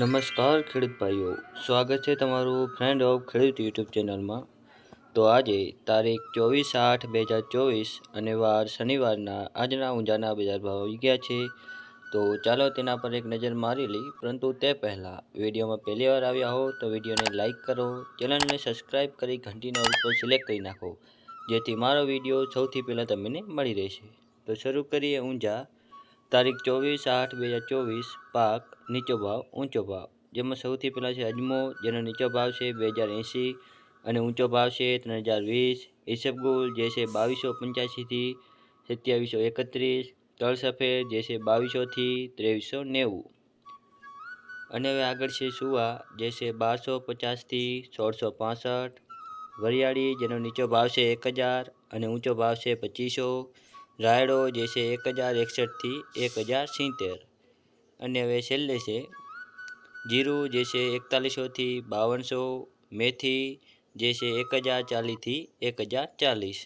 નમસ્કાર ખેડૂત ભાઈઓ, સ્વાગત છે તમારું ફ્રેન્ડ ઓફ ખેડૂત યુટ્યુબ ચેનલમાં. તો આજે તારીખ ચોવીસ આઠ બે હજાર ચોવીસ અને વાર શનિવારના આજના ઊંઝાના બજાર ભાવ આવી ગયા છે. તો ચાલો તેના પર એક નજર મારી લઈ, પરંતુ તે પહેલાં વિડીયોમાં પહેલી વાર આવ્યા હો તો વિડીયોને લાઇક કરો, ચેનલને સબસ્ક્રાઈબ કરી ઘંટીના ઉપર સિલેક્ટ કરી નાખો, જેથી મારો વીડિયો સૌથી પહેલાં તમને મળી રહેશે. તો શરૂ કરીએ ઊંઝા તારીખ ચોવીસ આઠ બે હજાર ચોવીસ, પાક, નીચો ભાવ, ઊંચો ભાવ. જેમાં સૌથી પહેલાં છે અજમો, જેનો નીચો ભાવ છે બે હજાર એંસી અને ઊંચો ભાવ છે ત્રણ હજાર વીસ. ઈસબગુલ જે છે બાવીસો પંચ્યાસીથી સત્યાવીસો એકત્રીસ. તળ સફેદ જે છે બાવીસોથી ત્રેવીસો નેવું. અને હવે આગળ છે સુવા જે છે બારસો પચાસથી સોળસો પાસઠ. વરિયાળી જેનો નીચો ભાવ છે એક હજાર અને ઊંચો ભાવ છે પચીસો. રાયડો જે છે એક હજાર એકસઠથી એક હજાર સિત્તેર. અને હવે છેલ્લે છે, જીરું જે છે એકતાલીસોથી બાવનસો, મેથી જે છે એક હજાર ચાલીસથી એક હજાર ચાલીસ.